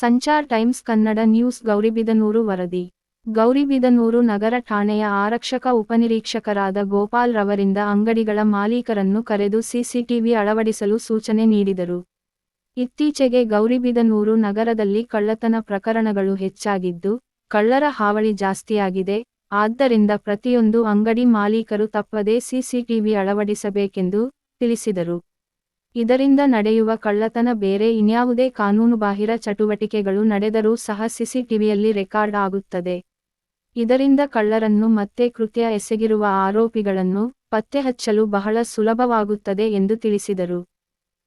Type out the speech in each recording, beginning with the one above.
Sanchar Times Kannada news Gauribidanur ವರದಿ. ಗೌರಿಬಿದನೂರು ನಗರ ಠಾಣೆಯ ಆರಕ್ಷಕ ಉಪನಿರೀಕ್ಷಕರಾದ ಗೋಪಾಲ್ ರವರಿಂದ ಅಂಗಡಿಗಳ ಮಾಲೀಕರನ್ನು ಕರೆದು ಸಿಸಿಟಿವಿ ಅಳವಡಿಸಲು ಸೂಚನೆ ನೀಡಿದರು. ಇತ್ತೀಚೆಗೆ ಗೌರಿಬಿದನೂರು ನಗರದಲ್ಲಿ ಕಳ್ಳತನ ಪ್ರಕರಣಗಳು ಹೆಚ್ಚಾಗಿದ್ದು, ಕಳ್ಳರ ಹಾವಳಿ ಜಾಸ್ತಿಯಾಗಿದೆ. ಆದ್ದರಿಂದ ಪ್ರತಿಯೊಂದು ಅಂಗಡಿ ಮಾಲೀಕರು ತಪ್ಪದೇ ಸಿಸಿಟಿವಿ ಅಳವಡಿಸಬೇಕೆಂದು ತಿಳಿಸಿದರು. ಇದರಿಂದ ನಡೆಯುವ ಕಳ್ಳತನ ಬೇರೆ ಇನ್ಯಾವುದೇ ಕಾನೂನುಬಾಹಿರ ಚಟುವಟಿಕೆಗಳು ನಡೆದರೂ ಸಹ ಸಿಸಿಟಿವಿಯಲ್ಲಿ ರೆಕಾರ್ಡ್ ಆಗುತ್ತದೆ. ಇದರಿಂದ ಕಳ್ಳರನ್ನು ಮತ್ತೆ ಕೃತ್ಯ ಎಸಗಿರುವ ಆರೋಪಿಗಳನ್ನು ಪತ್ತೆಹಚ್ಚಲು ಬಹಳ ಸುಲಭವಾಗುತ್ತದೆ ಎಂದು ತಿಳಿಸಿದರು.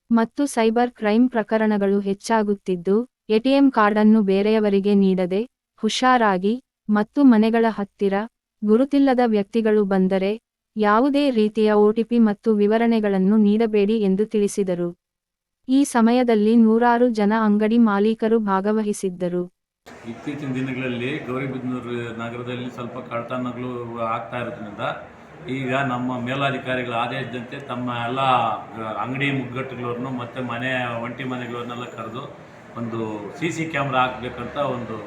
ಮತ್ತು ಸೈಬರ್ ಕ್ರೈಂ ಪ್ರಕರಣಗಳು ಹೆಚ್ಚಾಗುತ್ತಿದ್ದು ಎಟಿಎಂ ಕಾರ್ಡನ್ನು ಬೇರೆಯವರಿಗೆ ನೀಡದೆ, ಹುಷಾರಾಗಿ, ಮತ್ತು ಮನೆಗಳ ಹತ್ತಿರ, ಗುರುತಿಲ್ಲದ ವ್ಯಕ್ತಿಗಳು ಬಂದರೆ ಯಾವುದೇ ರೀತಿಯ ಒಟಿಪಿ ಮತ್ತು ವಿವರಣೆಗಳನ್ನು ನೀಡಬೇಡಿ ಎಂದು ತಿಳಿಸಿದರು. ಈ ಸಮಯದಲ್ಲಿ ನೂರಾರು ಜನ ಅಂಗಡಿ ಮಾಲೀಕರು ಭಾಗವಹಿಸಿದ್ದರು. ಇತ್ತೀಚಿನ ದಿನಗಳಲ್ಲಿ ಗೌರಿಬಿದನೂರು ನಗರದಲ್ಲಿ ಸ್ವಲ್ಪ ಕಳ್ಳತನಗಳು ಆಗ್ತಾ ಇರೋದ್ರಿಂದ ಈಗ ನಮ್ಮ ಮೇಲಾಧಿಕಾರಿಗಳ ಆದೇಶದಂತೆ ತಮ್ಮ ಎಲ್ಲ ಅಂಗಡಿ ಮುಗ್ಗಟ್ಟುಗಳವ್ರನ್ನು ಮತ್ತು ಮನೆ, ಒಂಟಿ ಮನೆಗಳನ್ನೆಲ್ಲ ಕರೆದು ಒಂದು ಸಿ ಸಿ ಕ್ಯಾಮ್ರಾ ಹಾಕ್ಬೇಕಂತ ಒಂದು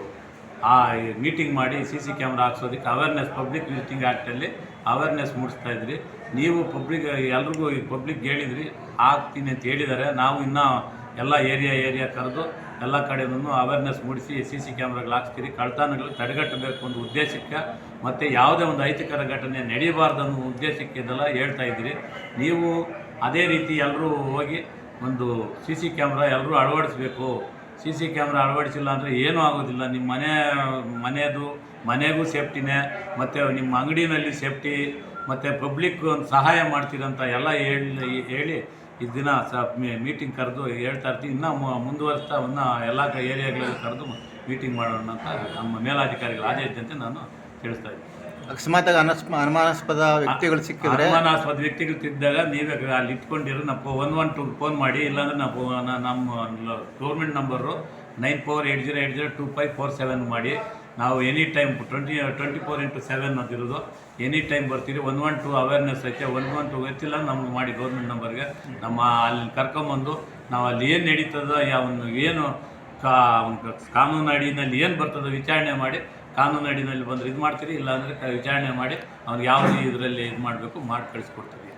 ಆ ಮೀಟಿಂಗ್ ಮಾಡಿ ಸಿ ಸಿ ಕ್ಯಾಮ್ರಾ ಹಾಕ್ಸೋದಕ್ಕೆ ಅವೇರ್ನೆಸ್ ಪಬ್ಲಿಕ್ ವಿಸಿಟಿಂಗ್ ಆ್ಯಕ್ಟಲ್ಲಿ ಅವೇರ್ನೆಸ್ ಮೂಡಿಸ್ತಾ ಇದ್ರಿ. ನೀವು ಪಬ್ಲಿಕ್ ಎಲ್ರಿಗೂ ಪಬ್ಲಿಕ್ ಹೇಳಿದ್ರಿ. ಆಗ್ತೀನಿ ಅಂತ ಹೇಳಿದ್ದಾರೆ. ನಾವು ಇನ್ನೂ ಎಲ್ಲ ಏರಿಯಾ ಏರಿಯಾ ಕರೆದು ಎಲ್ಲ ಕಡೆನೂ ಅವೇರ್ನೆಸ್ ಮೂಡಿಸಿ ಸಿ ಸಿ ಕ್ಯಾಮ್ರಾಗಳು ಹಾಕ್ಸ್ತೀರಿ. ಕಳ್ತನಗಳು ತಡೆಗಟ್ಟಬೇಕು ಒಂದು ಉದ್ದೇಶಕ್ಕೆ ಮತ್ತು ಯಾವುದೇ ಒಂದು ಅಹಿತಕರ ಘಟನೆ ನಡೀಬಾರ್ದು ಅನ್ನೋ ಉದ್ದೇಶಕ್ಕೆ ಇದೆಲ್ಲ ಹೇಳ್ತಾ ಇದ್ದೀರಿ ನೀವು ಅದೇ ರೀತಿ ಎಲ್ಲರೂ ಹೋಗಿ ಒಂದು ಸಿ ಸಿ ಕ್ಯಾಮ್ರಾ ಎಲ್ಲರೂ ಅಳವಡಿಸ್ಬೇಕು. ಸಿ ಸಿ ಕ್ಯಾಮ್ರಾ ಅಳವಡಿಸಿಲ್ಲ ಅಂದರೆ ಏನೂ ಆಗೋದಿಲ್ಲ. ನಿಮ್ಮ ಮನೆ, ಮನೆಯದು, ಮನೆಗೂ ಸೇಫ್ಟಿನೇ, ಮತ್ತು ನಿಮ್ಮ ಅಂಗಡಿನಲ್ಲಿ ಸೇಫ್ಟಿ, ಮತ್ತು ಪಬ್ಲಿಕ್ ಒಂದು ಸಹಾಯ ಮಾಡ್ತೀರಂತ ಎಲ್ಲ ಹೇಳಿ ಹೇಳಿ ಈ ದಿನ ಸ ಮೀಟಿಂಗ್ ಕರೆದು ಹೇಳ್ತಾ ಇರ್ತೀವಿ ಇನ್ನೂ ಮುಂದುವರಿಸ್ತಾ, ಇನ್ನೂ ಎಲ್ಲ ಏರಿಯಾಗಳಲ್ಲಿ ಕರೆದು ಮೀಟಿಂಗ್ ಮಾಡೋಣ ಅಂತ ನಮ್ಮ ಮೇಲಾಧಿಕಾರಿಗಳ ಆದೇಶದಂತೆ ನಾನು ತಿಳಿಸ್ತಾ ಇದ್ದೀನಿ. ಅಕಸ್ಮಾತ್ ಅನಸ್ಮ, ಅನುಮಾನಾಸ್ಪದ ವ್ಯಕ್ತಿಗಳು ಸಿಕ್ಕಿದ್ರೆ ಅನುಮಾನಾಸ್ಪದ ವ್ಯಕ್ತಿಗಳು ತಿದ್ದಾಗ ನೀವೇ ಅಲ್ಲಿ ಇಟ್ಕೊಂಡಿರೋ. ನಾವು ಒನ್ ಒನ್ ಟು ಫೋನ್ ಮಾಡಿ, ಇಲ್ಲಾಂದ್ರೆ ನಾವು ನಮ್ಮ government number nine four eight zero eight zero two five four seven ಮಾಡಿ. ನಾವು any time twenty twenty four into seven ಅಂತಿರೋದು. Any time ಬರ್ತೀರಿ. ಒನ್ ಒನ್ ಟು ಅವೇರ್ನೆಸ್ ಐತೆ. ಒನ್ ಒನ್ ಟು ಗೊತ್ತಿಲ್ಲ, ನಮ್ಗೆ ಮಾಡಿ ಗೌರ್ಮೆಂಟ್ ನಂಬರ್ಗೆ ನಮ್ಮ ಅಲ್ಲಿ ಕರ್ಕೊಂಬಂದು, ನಾವು ಅಲ್ಲಿ ಏನು ನಡೀತದ ಯಾವ ಏನು ಕಾ ಕಾನೂನು ಅಡಿನಲ್ಲಿ ಏನು ಬರ್ತದೋ ವಿಚಾರಣೆ ಮಾಡಿ ಕಾನೂನು ಅಡಿನಲ್ಲಿ ಬಂದರೆ ಇದು ಮಾಡ್ತೀರಿ ಇಲ್ಲಾಂದರೆ ವಿಚಾರಣೆ ಮಾಡಿ ಅವ್ನಿಗೆ ಯಾವುದೇ ಇದರಲ್ಲಿ ಇದು ಮಾಡಬೇಕು ಮಾಡಿ ಕಳಿಸ್ಕೊಡ್ತೀವಿ